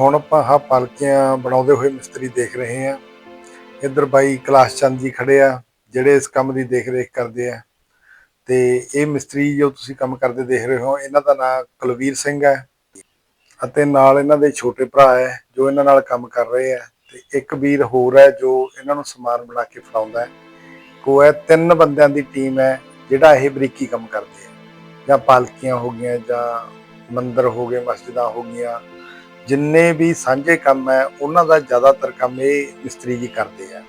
ਹੁਣ ਆਪਾਂ ਆਹ ਪਾਲਕੀਆਂ ਬਣਾਉਂਦੇ ਹੋਏ ਮਿਸਤਰੀ ਦੇਖ ਰਹੇ ਹਾਂ। ਇੱਧਰ ਬਾਈ ਕਲਾਸ ਚੰਦ ਜੀ ਖੜੇ ਆ, ਜਿਹੜੇ ਇਸ ਕੰਮ ਦੀ ਦੇਖ ਰੇਖ ਕਰਦੇ ਆ। ਤੇ ਇਹ ਮਿਸਤਰੀ ਜੋ ਤੁਸੀਂ ਕੰਮ ਕਰਦੇ ਦੇਖ ਰਹੇ ਹੋ, ਇਹਨਾਂ ਦਾ ਨਾਮ ਕੁਲਵੀਰ ਸਿੰਘ ਹੈ ਅਤੇ ਨਾਲ ਇਹਨਾਂ ਦੇ ਛੋਟੇ ਭਰਾ ਹੈ, ਜੋ ਇਹਨਾਂ ਨਾਲ ਕੰਮ ਕਰ ਰਹੇ ਆ। ਤੇ ਇੱਕ ਵੀਰ ਹੋਰ ਹੈ, ਜੋ ਇਹਨਾਂ ਨੂੰ ਸਮਾਨ ਬਣਾ ਕੇ ਫੜਾਉਂਦਾ ਹੈ। ਕੋ ਹੈ, ਤਿੰਨ ਬੰਦਿਆਂ ਦੀ ਟੀਮ ਹੈ, ਜਿਹੜਾ ਇਹ ਬਰੀਕੀ ਕੰਮ ਕਰਦੇ ਆ। ਜਾਂ ਪਾਲਕੀਆਂ ਹੋ ਗਈਆਂ, ਜਾਂ ਮੰਦਰ ਹੋ ਗਏ, ਮਸਜਿਦਾਂ ਹੋ ਗਈਆਂ ਜਿੰਨੇ ਵੀ ਸਾਂਝੇ ਕੰਮ ਹੈ, ਉਹਨਾਂ ਦਾ ਜ਼ਿਆਦਾਤਰ ਕੰਮ ਇਹ ਮਿਸਤਰੀ ਜੀ ਕਰਦੇ ਆ।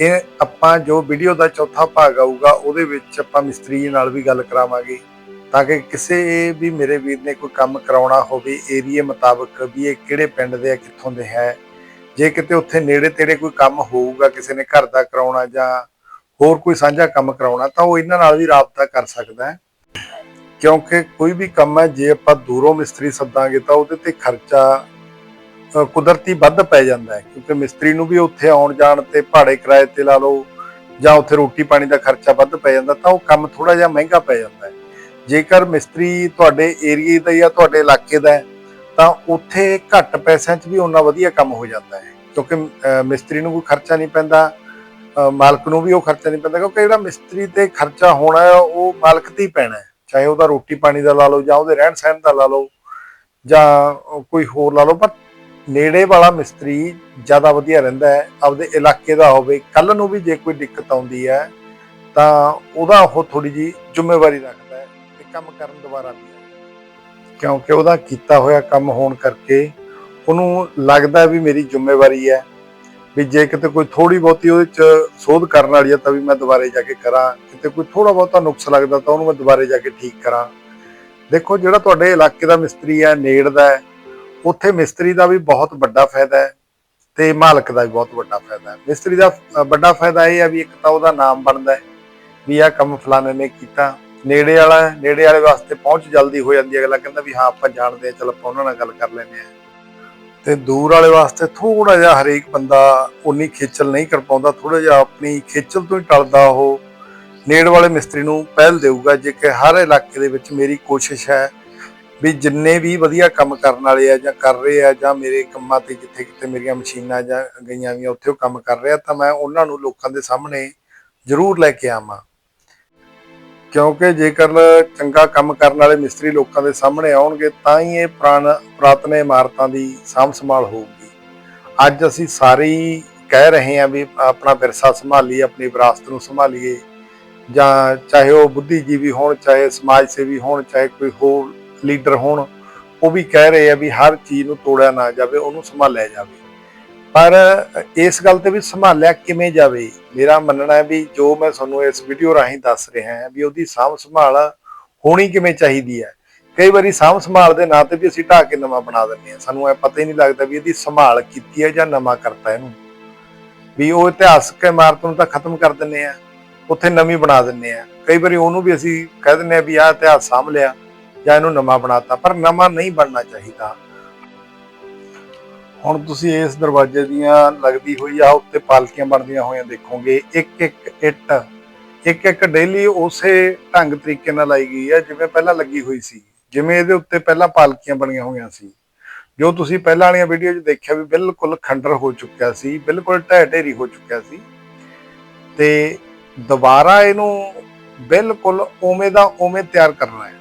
ਇਹ ਆਪਾਂ ਜੋ ਵੀਡੀਓ ਦਾ ਚੌਥਾ ਭਾਗ ਆਊਗਾ, ਉਹਦੇ ਵਿੱਚ ਆਪਾਂ ਮਿਸਤਰੀ ਜੀ ਨਾਲ ਵੀ ਗੱਲ ਕਰਾਵਾਂਗੇ, ਤਾਂ ਕਿ ਕਿਸੇ ਵੀ ਮੇਰੇ ਵੀਰ ਨੇ ਕੋਈ ਕੰਮ ਕਰਾਉਣਾ ਹੋਵੇ, ਏਰੀਏ ਮੁਤਾਬਕ ਵੀ ਇਹ ਕਿਹੜੇ ਪਿੰਡ ਦੇ ਆ, ਕਿੱਥੋਂ ਦੇ ਹੈ। ਜੇ ਕਿਤੇ ਉੱਥੇ ਨੇੜੇ ਤੇੜੇ ਕੋਈ ਕੰਮ ਹੋਊਗਾ, ਕਿਸੇ ਨੇ ਘਰ ਦਾ ਕਰਾਉਣਾ ਜਾਂ ਹੋਰ ਕੋਈ ਸਾਂਝਾ ਕੰਮ ਕਰਾਉਣਾ, ਤਾਂ ਉਹ ਇਹਨਾਂ ਨਾਲ ਵੀ ਰਾਬਤਾ ਕਰ ਸਕਦਾ ਹੈ। ਕਿਉਂਕਿ ਕੋਈ ਵੀ ਕੰਮ ਹੈ, ਜੇ ਆਪਾਂ ਦੂਰੋਂ ਮਿਸਤਰੀ ਸੱਦਾਂਗੇ ਤਾਂ ਉਹਦੇ ਤੇ ਖਰਚਾ ਕੁਦਰਤੀ ਵੱਧ ਪੈ ਜਾਂਦਾ ਹੈ, ਕਿਉਂਕਿ ਮਿਸਤਰੀ ਨੂੰ ਵੀ ਉੱਥੇ ਆਉਣ ਜਾਣ ਤੇ ਭਾੜੇ ਕਿਰਾਏ ਤੇ ਲਾ ਲਓ ਜਾਂ ਉੱਥੇ ਰੋਟੀ ਪਾਣੀ ਦਾ ਖਰਚਾ ਵੱਧ ਪੈ ਜਾਂਦਾ ਤਾਂ ਉਹ ਕੰਮ ਥੋੜਾ ਜਿਹਾ ਮਹਿੰਗਾ ਪੈ ਜਾਂਦਾ ਹੈ। ਜੇਕਰ ਮਿਸਤਰੀ ਤੁਹਾਡੇ ਏਰੀਏ ਦਾ ਜਾਂ ਤੁਹਾਡੇ ਇਲਾਕੇ ਦਾ ਤਾਂ ਉੱਥੇ ਘੱਟ ਪੈਸਿਆਂ 'ਚ ਵੀ ਉਹਨਾਂ ਵਧੀਆ ਕੰਮ ਹੋ ਜਾਂਦਾ ਹੈ, ਕਿਉਂਕਿ ਮਿਸਤਰੀ ਨੂੰ ਕੋਈ ਖਰਚਾ ਨਹੀਂ ਪੈਂਦਾ ਮਾਲਕ ਨੂੰ ਵੀ ਉਹ ਖਰਚਾ ਨਹੀਂ ਪੈਂਦਾ, ਕਿਉਂਕਿ ਜਿਹੜਾ ਮਿਸਤਰੀ ਤੇ ਖਰਚਾ ਹੋਣਾ ਉਹ ਮਾਲਕ ਤੇ ਹੀ ਪੈਣਾ ਹੈ। ਚਾਹੇ ਉਹਦਾ ਰੋਟੀ ਪਾਣੀ ਦਾ ਲਾ ਲਓ ਜਾਂ ਉਹਦੇ ਰਹਿਣ ਸਹਿਣ ਦਾ ਲਾ ਲਓ ਜਾਂ ਕੋਈ ਹੋਰ ਲਾ ਲਓ ਪਰ ਨੇੜੇ ਵਾਲਾ ਮਿਸਤਰੀ ਜ਼ਿਆਦਾ ਵਧੀਆ ਰਹਿੰਦਾ ਹੈ, ਆਪਦੇ ਇਲਾਕੇ ਦਾ ਹੋਵੇ। ਕੱਲ ਨੂੰ ਵੀ ਜੇ ਕੋਈ ਦਿੱਕਤ ਆਉਂਦੀ ਹੈ, ਤਾਂ ਉਹਦਾ ਉਹ ਥੋੜੀ ਜੀ ਜ਼ਿੰਮੇਵਾਰੀ ਰੱਖਦਾ ਹੈ ਤੇ ਕੰਮ ਕਰਨ ਦੁਬਾਰਾ ਵੀ ਕਿਉਂਕਿ ਉਹਦਾ ਕੀਤਾ ਹੋਇਆ ਕੰਮ ਹੋਣ ਕਰਕੇ ਉਹਨੂੰ ਲੱਗਦਾ ਵੀ ਮੇਰੀ ਜ਼ਿੰਮੇਵਾਰੀ ਹੈ। ਵੀ ਜੇ ਕਿਤੇ ਕੋਈ ਥੋੜੀ ਬਹੁਤੀ ਉਹਦੇ ਚ ਸੋਧ ਕਰਨ ਵਾਲੀ ਹੈ ਤਾਂ ਵੀ ਮੈਂ ਦੁਬਾਰੇ ਜਾ ਕੇ ਕਰਾਂ। ਕਿਤੇ ਕੋਈ ਥੋੜਾ ਬਹੁਤਾ ਨੁਕਸ ਲੱਗਦਾ, ਤਾਂ ਉਹਨੂੰ ਮੈਂ ਦੁਬਾਰੇ ਜਾ ਕੇ ਠੀਕ ਕਰਾਂ। ਦੇਖੋ, ਜਿਹੜਾ ਤੁਹਾਡੇ ਇਲਾਕੇ ਦਾ ਮਿਸਤਰੀ ਹੈ, ਨੇੜ ਦਾ ਹੈ, ਉੱਥੇ ਮਿਸਤਰੀ ਦਾ ਵੀ ਬਹੁਤ ਵੱਡਾ ਫਾਇਦਾ ਹੈ ਤੇ ਮਾਲਕ ਦਾ ਵੀ ਬਹੁਤ ਵੱਡਾ ਫਾਇਦਾ ਹੈ। ਮਿਸਤਰੀ ਦਾ ਵੱਡਾ ਫਾਇਦਾ ਇਹ ਹੈ ਵੀ ਇੱਕ ਤਾਂ ਉਹਦਾ ਨਾਮ ਬਣਦਾ ਹੈ ਵੀ ਆਹ ਕੰਮ ਫਲਾਣੇ ਨੇ ਕੀਤਾ। ਨੇੜੇ ਵਾਲਾ, ਨੇੜੇ ਵਾਲੇ ਵਾਸਤੇ ਪਹੁੰਚ ਜਲਦੀ ਹੋ ਜਾਂਦੀ ਹੈ। ਅਗਲਾ ਕਹਿੰਦਾ ਵੀ ਹਾਂ, ਆਪਾਂ ਜਾਣਦੇ ਹਾਂ, ਚਲ ਆਪਾਂ ਉਹਨਾਂ ਨਾਲ ਗੱਲ ਕਰ ਲੈਂਦੇ ਹਾਂ। ਤੇ ਦੂਰ ਵਾਲੇ ਵਾਸਤੇ ਥੋੜਾ ਜਿਹਾ ਹਰੇਕ ਬੰਦਾ ਉਨੀ ਖੇਚਲ ਨਹੀਂ ਕਰ ਪਾਉਂਦਾ ਥੋੜਾ ਜਿਹਾ ਆਪਣੀ ਖੇਚਲ ਤੋਂ ਹੀ ਟਲਦਾ ਉਹ। ਨੇੜ ਵਾਲੇ ਮਿਸਤਰੀ ਨੂੰ ਪਹਿਲ ਦੇਊਗਾ, ਜੇ ਕਿ ਹਰ ਇਲਾਕੇ ਦੇ ਵਿੱਚ ਮੇਰੀ ਕੋਸ਼ਿਸ਼ ਹੈ ਵੀ ਜਿੰਨੇ ਵੀ ਵਧੀਆ ਕੰਮ ਕਰਨ ਵਾਲੇ ਆ ਜਾਂ ਕਰ ਰਹੇ ਆ ਜਾਂ ਮੇਰੇ ਕੰਮਾਂ ਤੇ ਜਿੱਥੇ ਕਿਤੇ ਮੇਰੀਆਂ ਮਸ਼ੀਨਾਂ ਜਾਂ ਗਈਆਂ ਵੀ ਉੱਥੇ ਉਹ ਕੰਮ ਕਰ ਰਿਹਾ, ਤਾਂ ਮੈਂ ਉਹਨਾਂ ਨੂੰ ਲੋਕਾਂ ਦੇ ਸਾਹਮਣੇ ਜ਼ਰੂਰ ਲੈ ਕੇ ਆਵਾਂ। ਕਿਉਂਕਿ ਜੇਕਰ ਚੰਗਾ ਕੰਮ ਕਰਨ ਵਾਲੇ ਮਿਸਤਰੀ ਲੋਕਾਂ ਦੇ ਸਾਹਮਣੇ ਆਉਣਗੇ, ਤਾਂ ਹੀ ਇਹ ਪੁਰਾਣ ਪੁਰਾਤਨ ਇਮਾਰਤਾਂ ਦੀ ਸਾਂਭ ਸੰਭਾਲ ਹੋਊਗੀ। ਅੱਜ ਅਸੀਂ ਸਾਰੇ ਹੀ ਕਹਿ ਰਹੇ ਹਾਂ ਵੀ ਆਪਣਾ ਵਿਰਸਾ ਸੰਭਾਲੀਏ, ਆਪਣੀ ਵਿਰਾਸਤ ਨੂੰ ਸੰਭਾਲੀਏ, ਜਾਂ ਚਾਹੇ ਉਹ ਬੁੱਧੀਜੀਵੀ ਹੋਣ, ਚਾਹੇ ਸਮਾਜ ਸੇਵੀ ਹੋਣ, ਚਾਹੇ ਕੋਈ ਹੋਰ ਲੀਡਰ ਹੋਣ, ਉਹ ਵੀ ਕਹਿ ਰਹੇ ਆ ਵੀ ਹਰ ਚੀਜ਼ ਨੂੰ ਤੋੜਿਆ ਨਾ ਜਾਵੇ, ਉਹਨੂੰ ਸੰਭਾਲਿਆ ਜਾਵੇ। ਪਰ ਇਸ ਗੱਲ ਤੇ ਵੀ ਸੰਭਾਲਿਆ ਕਿਵੇਂ ਜਾਵੇ? ਮੇਰਾ ਮੰਨਣਾ ਹੈ ਵੀ ਜੋ ਮੈਂ ਤੁਹਾਨੂੰ ਇਸ ਵੀਡੀਓ ਰਾਹੀਂ ਦੱਸ ਰਿਹਾ ਹਾਂ ਵੀ ਉਹਦੀ ਸਾਂਭ ਸੰਭਾਲ ਹੋਣੀ ਕਿਵੇਂ ਚਾਹੀਦੀ ਹੈ। ਕਈ ਵਾਰੀ ਸਾਂਭ ਸੰਭਾਲ ਦੇ ਨਾਂ ਤੇ ਵੀ ਅਸੀਂ ਢਾਹ ਕੇ ਨਵਾਂ ਬਣਾ ਦਿੰਦੇ ਹਾਂ। ਸਾਨੂੰ ਇਹ ਪਤਾ ਹੀ ਨਹੀਂ ਲੱਗਦਾ ਵੀ ਇਹਦੀ ਸੰਭਾਲ ਕੀਤੀ ਹੈ ਜਾਂ ਨਵਾਂ ਕਰਤਾ ਇਹਨੂੰ। ਵੀ ਉਹ ਇਤਿਹਾਸਕ ਇਮਾਰਤ ਨੂੰ ਤਾਂ ਖਤਮ ਕਰ ਦਿੰਦੇ ਆ ਉੱਥੇ ਨਵੀਂ ਬਣਾ ਦਿੰਦੇ ਆ ਕਈ ਵਾਰੀ ਉਹਨੂੰ ਵੀ ਅਸੀਂ ਕਹਿ ਦਿੰਦੇ ਆ ਵੀ ਆਹ ਇਤਿਹਾਸ ਸਾਂਭ ਲਿਆ ਜਾਂ ਇਹਨੂੰ ਨਵਾਂ ਬਣਾਤਾ, ਪਰ ਨਵਾਂ ਨਹੀਂ ਬਣਨਾ ਚਾਹੀਦਾ। ਹੁਣ ਤੁਸੀਂ ਇਸ ਦਰਵਾਜ਼ੇ ਦੀਆਂ ਲੱਗਦੀ ਹੋਈ ਆ, ਉੱਤੇ ਪਾਲਕੀਆਂ ਬਣਦੀਆਂ ਹੋਈਆਂ ਦੇਖੋਗੇ, ਇੱਕ ਇੱਕ ਇੱਟ, ਇੱਕ ਇੱਕ ਡੇਲੀ ਉਸੇ ਢੰਗ ਤਰੀਕੇ ਨਾਲ ਲਾਈ ਗਈ ਹੈ ਜਿਵੇਂ ਪਹਿਲਾਂ ਲੱਗੀ ਹੋਈ ਸੀ, ਜਿਵੇਂ ਇਹਦੇ ਉੱਤੇ ਪਹਿਲਾਂ ਪਾਲਕੀਆਂ ਬਣੀਆਂ ਹੋਈਆਂ ਸੀ। ਜੋ ਤੁਸੀਂ ਪਹਿਲਾਂ ਵਾਲੀਆਂ ਵੀਡੀਓ 'ਚ ਦੇਖਿਆ ਵੀ ਬਿਲਕੁਲ ਖੰਡਰ ਹੋ ਚੁੱਕਿਆ ਸੀ, ਬਿਲਕੁਲ ਢਹਿ ਢੇਰੀ ਹੋ ਚੁੱਕਿਆ ਸੀ, ਤੇ ਦੁਬਾਰਾ ਇਹਨੂੰ ਬਿਲਕੁਲ ਉਵੇਂ ਦਾ ਉਵੇਂ ਤਿਆਰ ਕਰਨਾ ਹੈ।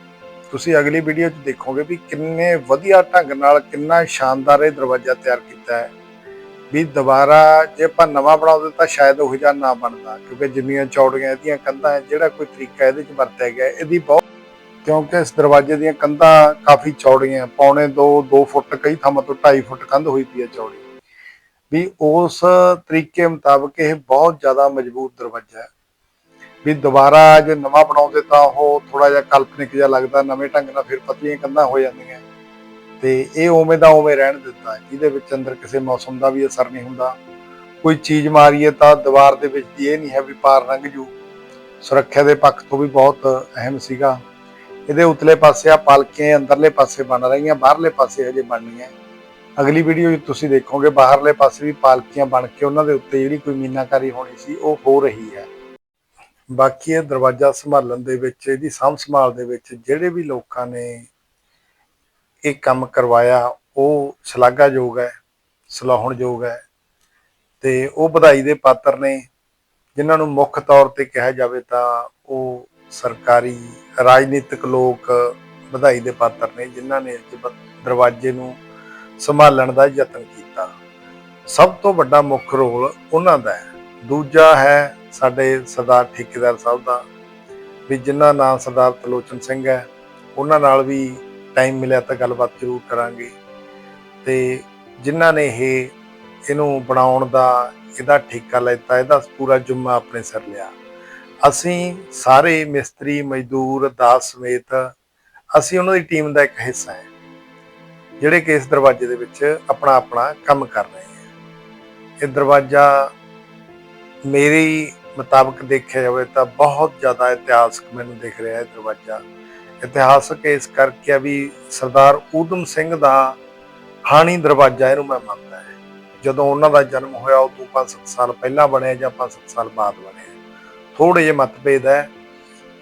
ਤੁਸੀਂ ਅਗਲੀ ਵੀਡੀਓ 'ਚ ਦੇਖੋਗੇ ਵੀ ਕਿੰਨੇ ਵਧੀਆ ਢੰਗ ਨਾਲ ਕਿੰਨਾ ਸ਼ਾਨਦਾਰ ਇਹ ਦਰਵਾਜ਼ਾ ਤਿਆਰ ਕੀਤਾ ਹੈ। ਵੀ ਦੁਬਾਰਾ ਜੇ ਆਪਾਂ ਨਵਾਂ ਬਣਾਉਂਦੇ ਤਾਂ ਸ਼ਾਇਦ ਉਹ ਜਿਹਾ ਨਾ ਬਣਦਾ, ਕਿਉਂਕਿ ਜਿੰਨੀਆਂ ਚੌੜੀਆਂ ਇਹਦੀਆਂ ਕੰਧਾਂ ਹੈ, ਜਿਹੜਾ ਕੋਈ ਤਰੀਕਾ ਇਹਦੇ 'ਚ ਵਰਤਿਆ ਗਿਆ, ਇਹਦੀ ਬਹੁਤ ਕਿਉਂਕਿ ਇਸ ਦਰਵਾਜ਼ੇ ਦੀਆਂ ਕੰਧਾਂ ਕਾਫੀ ਚੌੜੀਆਂ, ਪੌਣੇ 2 2 ਫੁੱਟ, ਕਈ ਥਾਵਾਂ ਤੋਂ 2.5 ਫੁੱਟ ਕੰਧ ਹੋਈ ਪਈ ਹੈ ਚੌੜੀ। ਵੀ ਉਸ ਤਰੀਕੇ ਮੁਤਾਬਕ ਇਹ ਬਹੁਤ ਜ਼ਿਆਦਾ ਮਜ਼ਬੂਤ ਦਰਵਾਜ਼ਾ ਹੈ। ਵੀ ਦੁਬਾਰਾ ਜੇ ਨਵਾਂ ਬਣਾਉਂਦੇ ਤਾਂ ਉਹ ਥੋੜਾ ਜਿਹਾ ਕਾਲਪਨਿਕ ਜਿਹਾ ਲੱਗਦਾ, ਨਵੇਂ ਢੰਗ ਨਾਲ ਫਿਰ ਪਤਲੀਆਂ ਕੰਧਾਂ ਹੋ ਜਾਂਦੀਆਂ। ਤੇ ਇਹ ਉਵੇਂ ਦਾ ਉਵੇਂ ਰਹਿਣ ਦਿੱਤਾ ਜਿਹਦੇ ਵਿੱਚ ਅੰਦਰ ਕਿਸੇ ਮੌਸਮ ਦਾ ਵੀ ਅਸਰ ਨਹੀਂ ਹੁੰਦਾ। ਕੋਈ ਚੀਜ਼ ਮਾਰੀਏ ਤਾਂ ਦੀਵਾਰ ਦੇ ਵਿੱਚ ਦੀ ਇਹ ਨਹੀਂ ਹੈ ਵੀ ਪਾਰ ਲੰਘ ਜੂ। ਸੁਰੱਖਿਆ ਦੇ ਪੱਖ ਤੋਂ ਵੀ ਬਹੁਤ ਅਹਿਮ ਸੀਗਾ। ਇਹਦੇ ਉਤਲੇ ਪਾਸੇ ਆ ਪਾਲਕੀਆਂ ਅੰਦਰਲੇ ਪਾਸੇ ਬਣ ਰਹੀਆਂ, ਬਾਹਰਲੇ ਪਾਸੇ ਹਜੇ ਬਣਨੀਆਂ। ਅਗਲੀ ਵੀਡੀਓ ਵਿੱਚ ਤੁਸੀਂ ਦੇਖੋਗੇ, ਬਾਹਰਲੇ ਪਾਸੇ ਵੀ ਪਾਲਕੀਆਂ ਬਣ ਕੇ ਉਹਨਾਂ ਦੇ ਉੱਤੇ ਜਿਹੜੀ ਕੋਈ ਮੀਨਾਕਾਰੀ ਹੋਣੀ ਸੀ, ਉਹ ਹੋ ਰਹੀ ਹੈ। ਬਾਕੀ ਇਹ ਦਰਵਾਜ਼ਾ ਸੰਭਾਲਣ ਦੇ ਵਿੱਚ, ਇਹਦੀ ਸਾਂਭ ਸੰਭਾਲ ਦੇ ਵਿੱਚ ਜਿਹੜੇ ਵੀ ਲੋਕਾਂ ਨੇ ਇਹ ਕੰਮ ਕਰਵਾਇਆ, ਉਹ ਸ਼ਲਾਘਾਯੋਗ ਹੈ, ਸਲਾਹੁਣਯੋਗ ਹੈ ਤੇ ਉਹ ਵਧਾਈ ਦੇ ਪਾਤਰ ਨੇ। ਜਿਨ੍ਹਾਂ ਨੂੰ ਮੁੱਖ ਤੌਰ ਤੇ ਕਿਹਾ ਜਾਵੇ ਤਾਂ ਉਹ ਸਰਕਾਰੀ ਰਾਜਨੀਤਿਕ ਲੋਕ ਵਧਾਈ ਦੇ ਪਾਤਰ ਨੇ, ਜਿਨ੍ਹਾਂ ਨੇ ਦਰਵਾਜ਼ੇ ਨੂੰ ਸੰਭਾਲਣ ਦਾ ਯਤਨ ਕੀਤਾ। ਸਭ ਤੋਂ ਵੱਡਾ ਮੁੱਖ ਰੋਲ ਉਹਨਾਂ ਦਾ ਹੈ। ਦੂਜਾ ਹੈ ਸਾਡੇ ਸਰਦਾਰ ਠੇਕੇਦਾਰ ਸਾਹਿਬ ਦਾ, ਵੀ ਜਿਨ੍ਹਾਂ ਨਾਂ ਸਰਦਾਰ ਤਲੋਚਨ ਸਿੰਘ ਹੈ, ਉਹਨਾਂ ਨਾਲ ਵੀ ਟਾਈਮ ਮਿਲਿਆ ਤਾਂ ਗੱਲਬਾਤ ਜ਼ਰੂਰ ਕਰਾਂਗੇ। ਤੇ ਜਿਨ੍ਹਾਂ ਨੇ ਇਹ, ਇਹਨੂੰ ਬਣਾਉਣ ਦਾ, ਇਹਦਾ ਠੇਕਾ ਲੈਤਾ, ਇਹਦਾ ਪੂਰਾ ਜੁਮਾ ਆਪਣੇ ਸਿਰ ਲਿਆ। ਅਸੀਂ ਸਾਰੇ ਮਿਸਤਰੀ, ਮਜ਼ਦੂਰ, ਦਾਸ ਸਮੇਤ, ਅਸੀਂ ਉਹਨਾਂ ਦੀ ਟੀਮ ਦਾ ਇੱਕ ਹਿੱਸਾ ਹੈ, ਜਿਹੜੇ ਕਿ ਇਸ ਦਰਵਾਜ਼ੇ ਦੇ ਵਿੱਚ ਆਪਣਾ ਆਪਣਾ ਕੰਮ ਕਰ ਰਹੇ ਹੈ। ਇਹ ਦਰਵਾਜ਼ਾ ਮੇਰੀ ਮੁਤਾਬਕ ਦੇਖਿਆ ਜਾਵੇ ਤਾਂ ਬਹੁਤ ਜ਼ਿਆਦਾ ਇਤਿਹਾਸਕ ਮੈਨੂੰ ਦਿਖ ਰਿਹਾ ਹੈ ਦਰਵਾਜ਼ਾ। ਇਤਿਹਾਸਕ ਇਸ ਕਰਕੇ ਵੀ ਸਰਦਾਰ ਊਧਮ ਸਿੰਘ ਦਾ ਹਾਣੀ ਦਰਵਾਜ਼ਾ ਇਹਨੂੰ ਮੈਂ ਮੰਨਦਾ ਹੈ। ਜਦੋਂ ਉਹਨਾਂ ਦਾ ਜਨਮ ਹੋਇਆ ਉਹ ਤੋਂ 5-7 ਸਾਲ ਪਹਿਲਾਂ ਬਣਿਆ ਜਾਂ 5-7 ਸਾਲ ਬਾਅਦ ਬਣਿਆ। ਥੋੜੇ ਜਿਹੇ ਮਤਭੇਦ ਹੈ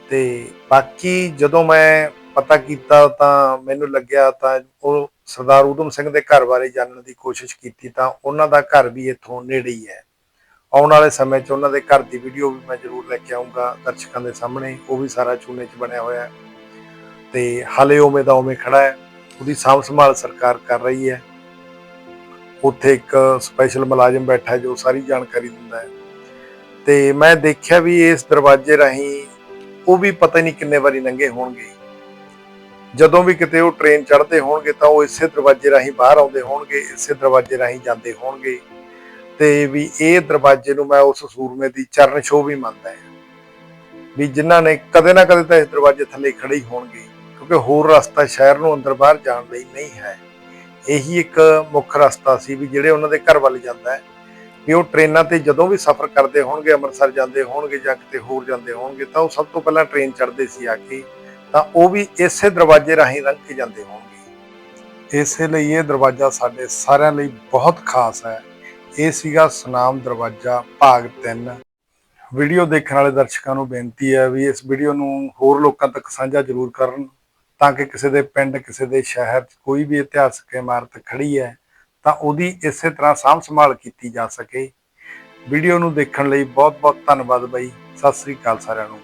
ਤੇ ਬਾਕੀ ਜਦੋਂ ਮੈਂ ਪਤਾ ਕੀਤਾ ਤਾਂ ਮੈਨੂੰ ਲੱਗਿਆ ਤਾਂ ਉਹ ਸਰਦਾਰ ਊਧਮ ਸਿੰਘ ਦੇ ਘਰ ਬਾਰੇ ਜਾਣਨ ਦੀ ਕੋਸ਼ਿਸ਼ ਕੀਤੀ ਤਾਂ ਉਹਨਾਂ ਦਾ ਘਰ ਵੀ ਇੱਥੋਂ ਨੇੜੇ ਹੀ ਹੈ। ਆਉਣ ਵਾਲੇ ਸਮੇਂ 'ਚ ਉਹਨਾਂ ਦੇ ਘਰ ਦੀ ਵੀਡੀਓ ਵੀ ਮੈਂ ਜ਼ਰੂਰ ਲੈ ਕੇ ਆਉਂਗਾ ਦਰਸ਼ਕਾਂ ਦੇ ਸਾਹਮਣੇ, ਉਹ ਵੀ ਸਾਰਾ ਚੂਨੇ 'ਚ ਬਣਿਆ ਹੋਇਆ ਹੈ। ਤੇ ਹਾਲੇ ਉਵੇਂ ਦਾ ਉਵੇਂ ਖੜਾ ਹੈ, ਉਹਦੀ ਸਾਂਭ ਸੰਭਾਲ ਸਰਕਾਰ ਕਰ ਰਹੀ ਹੈ। ਉੱਥੇ ਇੱਕ ਸਪੈਸ਼ਲ ਮੁਲਾਜ਼ਮ ਬੈਠਾ ਜੋ ਸਾਰੀ ਜਾਣਕਾਰੀ ਦਿੰਦਾ ਹੈ। ਤੇ ਮੈਂ ਦੇਖਿਆ ਵੀ ਇਸ ਦਰਵਾਜ਼ੇ ਰਾਹੀਂ ਉਹ ਵੀ ਪਤਾ ਨਹੀਂ ਕਿੰਨੇ ਵਾਰੀ ਲੰਘੇ ਹੋਣਗੇ। ਜਦੋਂ ਵੀ ਕਿਤੇ ਉਹ ਟ੍ਰੇਨ ਚੜ੍ਹਦੇ ਹੋਣਗੇ ਤਾਂ ਉਹ ਇਸੇ ਦਰਵਾਜ਼ੇ ਰਾਹੀਂ ਬਾਹਰ ਆਉਂਦੇ ਹੋਣਗੇ, ਇਸੇ ਦਰਵਾਜ਼ੇ ਰਾਹੀਂ ਜਾਂਦੇ ਹੋਣਗੇ। ਤੇ ਵੀ ਇਹ ਦਰਵਾਜ਼ੇ ਨੂੰ ਮੈਂ ਉਸ ਸੂਰਮੇ ਦੀ ਚਰਨ ਛੋਹ ਵੀ ਮੰਨਦਾ ਹਾਂ। ਵੀ ਜਿਨ੍ਹਾਂ ਨੇ ਕਦੇ ਨਾ ਕਦੇ ਤਾਂ ਇਸ ਦਰਵਾਜ਼ੇ ਥੱਲੇ ਖੜੇ ਹੀ ਹੋਣਗੇ, ਕਿਉਂਕਿ ਹੋਰ ਰਸਤਾ ਸ਼ਹਿਰ ਨੂੰ ਅੰਦਰ ਬਾਹਰ ਜਾਣ ਲਈ ਨਹੀਂ ਹੈ। ਇਹੀ ਇੱਕ ਮੁੱਖ ਰਸਤਾ ਸੀ ਵੀ ਜਿਹੜੇ ਉਹਨਾਂ ਦੇ ਘਰ ਵੱਲ ਜਾਂਦਾ ਹੈ। ਵੀ ਉਹ ਟ੍ਰੇਨਾਂ ਤੇ ਜਦੋਂ ਵੀ ਸਫ਼ਰ ਕਰਦੇ ਹੋਣਗੇ, ਅੰਮ੍ਰਿਤਸਰ ਜਾਂਦੇ ਹੋਣਗੇ ਜਾਂ ਕਿਤੇ ਹੋਰ ਜਾਂਦੇ ਹੋਣਗੇ, ਤਾਂ ਉਹ ਸਭ ਤੋਂ ਪਹਿਲਾਂ ਟ੍ਰੇਨ ਚੜ੍ਹਦੇ ਸੀ ਆ ਕੇ, ਤਾਂ ਉਹ ਵੀ ਇਸੇ ਦਰਵਾਜ਼ੇ ਰਾਹੀਂ ਲੰਘ ਕੇ ਜਾਂਦੇ ਹੋਣਗੇ। ਇਸੇ ਲਈ ਇਹ ਦਰਵਾਜ਼ਾ ਸਾਡੇ ਸਾਰਿਆਂ ਲਈ ਬਹੁਤ ਖਾਸ ਹੈ। ਇਹ ਸੀਗਾ ਸੁਨਾਮ ਦਰਵਾਜ਼ਾ ਭਾਗ 3 ਵੀਡੀਓ ਦੇਖਣ ਵਾਲੇ ਦਰਸ਼ਕਾਂ ਨੂੰ ਬੇਨਤੀ ਹੈ ਵੀ ਇਸ ਵੀਡੀਓ ਨੂੰ ਹੋਰ ਲੋਕਾਂ ਤੱਕ ਸਾਂਝਾ ਜ਼ਰੂਰ ਕਰਨ ਤਾਂ ਕਿ ਕਿਸੇ ਦੇ ਪਿੰਡ, ਕਿਸੇ ਦੇ ਸ਼ਹਿਰ 'ਚ ਕੋਈ ਵੀ ਇਤਿਹਾਸਕ ਇਮਾਰਤ ਖੜੀ ਹੈ ਤਾਂ ਉਹਦੀ ਇਸੇ ਤਰ੍ਹਾਂ ਸਾਂਭ ਸੰਭਾਲ ਕੀਤੀ ਜਾ ਸਕੇ। ਵੀਡੀਓ ਨੂੰ ਦੇਖਣ ਲਈ ਬਹੁਤ ਬਹੁਤ ਧੰਨਵਾਦ ਬਾਈ। ਸਤਿ ਸ੍ਰੀ ਅਕਾਲ ਸਾਰਿਆਂ ਨੂੰ।